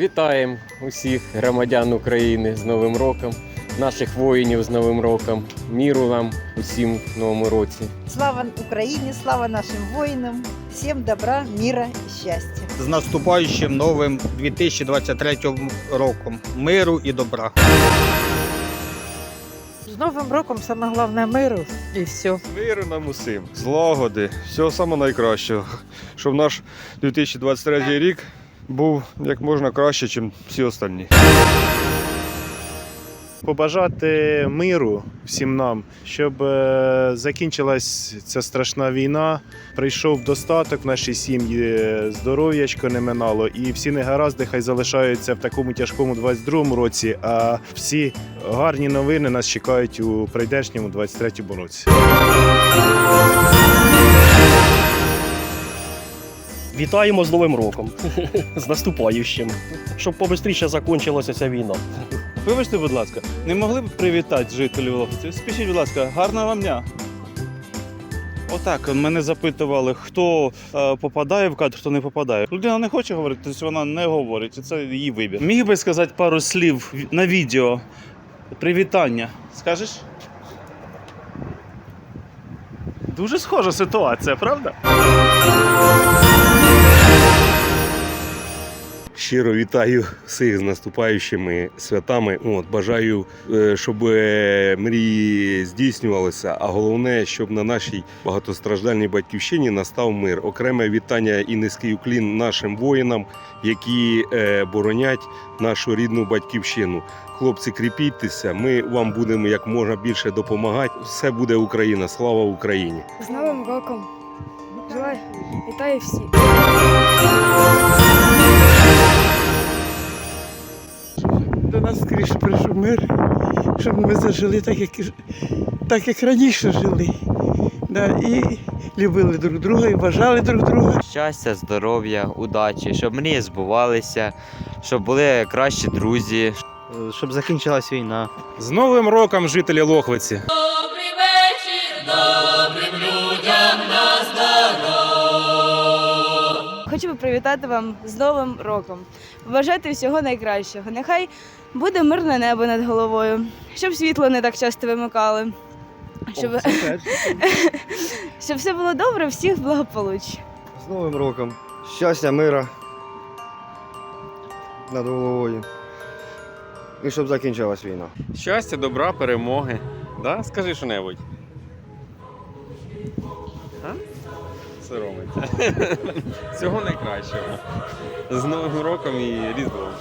Вітаємо усіх громадян України з Новим роком, наших воїнів з Новим роком. Міру вам усім в новому році. Слава Україні, слава нашим воїнам, всім добра, міра і щастя. з наступаючим новим 2023 роком. Миру і добра. З Новим роком саме головне миру і все. Миру нам усім, злагоди, всього самого найкращого. Щоб наш 2023 рік був як можна краще, ніж всі останні. побажати миру всім нам, щоб е, закінчилась ця страшна війна, прийшов достаток в нашій сім'ї, здоров'ячко не минало, і всі негаразди хай залишаються в такому тяжкому 22-му році. А всі гарні новини нас чекають у прийдешньому 23-му році. Вітаємо з Новим роком, з наступаючим, щоб побистріше закінчилася ця війна. Вибачте, будь ласка, не могли б привітати жителів Лохвиці? Спішіть, будь ласка, гарного вам дня. Отак, мене запитували, хто е, попадає в кадр, хто не попадає. Людина не хоче говорити, тобто вона не говорить, і це її вибір. Міг би сказати пару слів на відео. Привітання. Скажеш? Дуже схожа ситуація, правда? Щиро вітаю всіх з наступаючими святами. От, бажаю, е, щоб е, мрії здійснювалися, а головне, щоб на нашій багатостраждальній батьківщині настав мир. Окреме вітання і низький уклін нашим воїнам, які е, боронять нашу рідну батьківщину. Хлопці, кріпіться, ми вам будемо як можна більше допомагати. Все буде Україна. Слава Україні! З Новим роком! Желаю, вітаю всіх! До нас скоріше прийшов мир, щоб ми зажили так, як, так, як раніше жили. Да, і любили друг друга, і бажали друг друга. Щастя, здоров'я, удачі, щоб мрії збувалися, щоб були кращі друзі, Щоб закінчилась війна. З Новим роком, жителі Лохвиці! Добрий вечір, добрим людям на здоров'я. Хочу привітати вам з Новим роком. Побажати всього найкращого. Нехай буде мирне небо над головою, щоб світло не так часто вимикали. Щоб, щоб все було добре, всіх благополуч. З Новим роком. Щастя, мира над головою. І щоб закінчилась війна. Щастя, добра, перемоги. Да? Скажи що-небудь. А? Соромиться. Всього найкращого. З Новим роком і Різдвом.